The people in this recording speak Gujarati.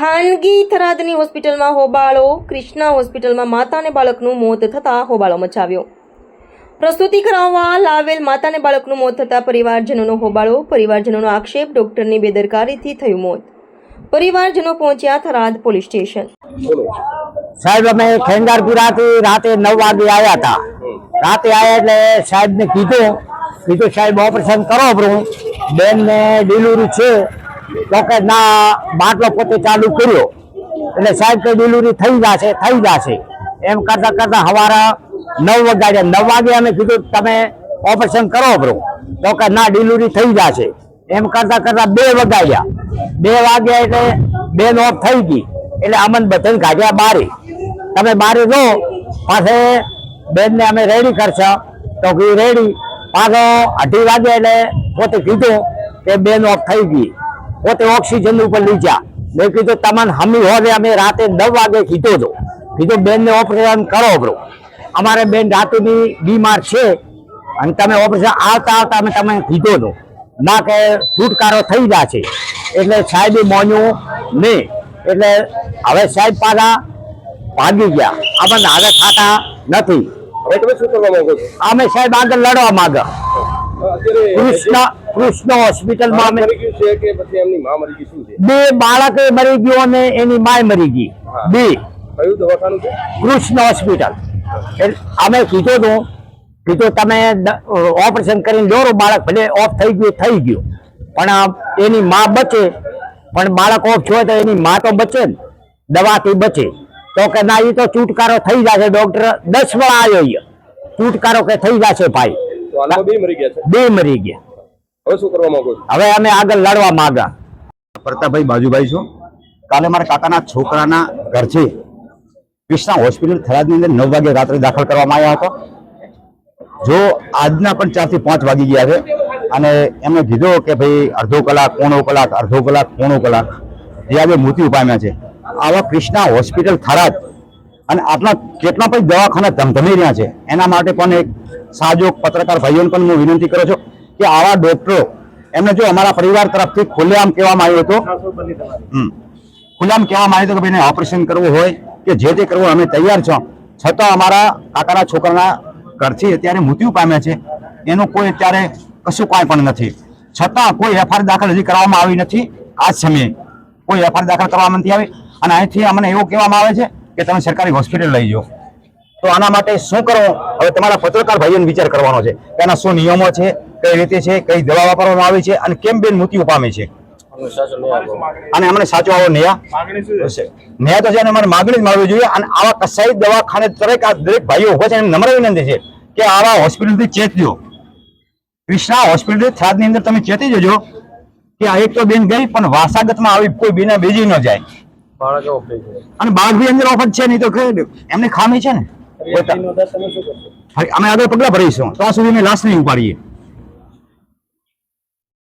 ખાનગી થરાદની હોસ્પિટલમાં હોબાળો ક્રિષ્ના હોસ્પિટલમાં માતા અને બાળકનું મોત થતાં હોબાળો મચાવ્યો. પ્રસ્તુતિ કરાવવા લાવેલ માતા અને બાળકનું મોત થતાં પરિવારજનોનો હોબાળો, પરિવારજનોનો આક્ષેપ ડોક્ટરની બેદરકારીથી થયું મોત. પરિવારજનો પહોંચ્યા થરાદ પોલીસ સ્ટેશન. સાહેબ, અમે ખેંગારપુરાથી રાતે નવ વાગે આવ્યા હતા. રાતે આવ્યા એટલે સાહેબને કીધું. કીધું, સાહેબ, ઓપરેશન કરો આપણું બેનને ડિલિવરી છે. તો કે ના બાટલો પોતે ચાલુ કર્યો. એટલે સાહેબ કે ડિલિવરી થઈ જશે થઈ જશે. એમ કરતાં કરતાં સવારે નવ વાગ્યા, નવ વાગે અમે કીધું તમે ઓપરેશન કરો બ્રો તો કે ના ડિલિવરી થઈ જશે. એમ કરતાં કરતાં બે વગાડ્યા. બે વાગ્યા એટલે બે નોટ થઈ ગઈ. એટલે અમન બધાને કાઢ્યા બારે. તમે બારે જો, પાસે બેનને અમે રેડી કરશો. તો કીધું રેડી પાછો અઢી વાગે એટલે પોતે કીધું કે બેન ઓફ થઈ ગઈ. પોતે ઓક્સિજન ઉપર લઈ જા મેં કીધું તમને હમી હોય અમે રાતે નવ વાગે કીધો હતો કીધું બેનને ઓપરેશન કરો બ્રો અમારે બેન રાતુની બીમાર છે અને તમે ઓપરેશન આવતા આવતા અમે તમે કીધો હતો ના કે છુટકારો થઈ છે. એટલે સાહેબે મોન્યું નહીં. એટલે હવે સાહેબ પાછા ભાગી ગયા. આપણને હવે ખાતા નથી અમે સાહેબ આગળ લડવા માંગે. કૃષ્ણ કૃષ્ણ હોસ્પિટલમાં અમે બે બાળકે મરી ગયો અને એની માય મરી ગઈ. બે. કયું દવાખાનું છે? કૃષ્ણ હોસ્પિટલ અમે કીધું હતું કીધું તમે ઓપરેશન કરીને દોરો બાળક ભલે ઓફ થઈ ગયું થઈ ગયું. પણ એની માં બચે. પણ બાળક ઓફ થયો તો એની માં તો બચે ને. દવાથી બચે. તો કે ના એ તો છુટકારો થઈ જશે. ડોક્ટર દસ વાર આવ્યો છુટકારો કે થઈ જશે ભાઈ. બે મરી ગયા છે. બે મરી ગયા. હવે શું કરવા માંગો છો? હવે અમે આગળ લડવા માંગા. પ્રતાપભાઈ બાજુભાઈ છું. કાલે મારા કાકાના છોકરાના ઘર છે કૃષ્ણા હોસ્પિટલ થરાદની અંદર નવ વાગે રાત્રે દાખલ કરવામાં આવ્યા હતો. જો આજના પણ ચારથી પાંચ વાગી ગયા છે. અને એમણે કીધું કે ભાઈ અડધો કલાક પોણો કલાક અડધો કલાક પોણો કલાક જે આજે મૃત્યુ પામ્યા છે. આવા કૃષ્ણા હોસ્પિટલ થરાદ અને આટલા કેટલા પણ દવાખાના ધમધમી રહ્યા છે. એના માટે પણ એક સાજો પત્રકાર ભાઈઓને પણ હું વિનંતી કરું છું. કે આવા ડોક્ટરો એમને જો અમારા પરિવાર તરફથી ખુલ્લેઆમ કહેવામાં આવ્યો હતો. ખુલ્લેઆમ કહેવામાં આવ્યું હતું કે ભાઈને ઓપરેશન કરવું હોય કે જે તે કરવું અમે તૈયાર છો. છતાં અમારા કાકાના છોકરાના ઘરથી અત્યારે મૃત્યુ પામ્યા છે. એનું કોઈ અત્યારે કશું કાંઈ પણ નથી. છતાં કોઈ એફઆઈઆર દાખલ હજી કરવામાં આવી નથી આ સમયે. કોઈ એફઆઈઆર દાખલ કરવામાં નથી આવી. અને અહીંથી અમને એવું કહેવામાં આવે છે કે તમે સરકારી હોસ્પિટલ લઈ જાઓ. તો આના માટે શું કરો હવે તમારા પત્રકાર ભાઈઓને વિચાર કરવાનો છે એના શું નિયમો છે? કઈ રીતે છે કઈ દવા વાપરવામાં આવે છે અને કેમ બેન મૃત્યુ પામે છે? અને અમને સાચો આવો ન્યાય? ન્યાય તો છે અને અમારે માગણી જ માગવી જોઈએ. અને આવા કસાઈ દવાખાને દરેક આ દરેક ભાઈઓ હોય છે એમને નમ્ર વિનંતી છે કે આવા હોસ્પિટલથી ચેતજો કૃષ્ણા હોસ્પિટલ થરાદની અંદર તમે ચેતી જજો કે આ એક તો બેન ગઈ પણ વાસાગતમાં આવી કોઈ બેના બીજી ન જાય. અને બાળક બી અંદર ઓફર છે નહીં તો એમને ખામી છે ને? અમે આગળ પગલા ભરીશું. ત્યાં સુધી અમે લાશ નહીં ઉપાડીએ.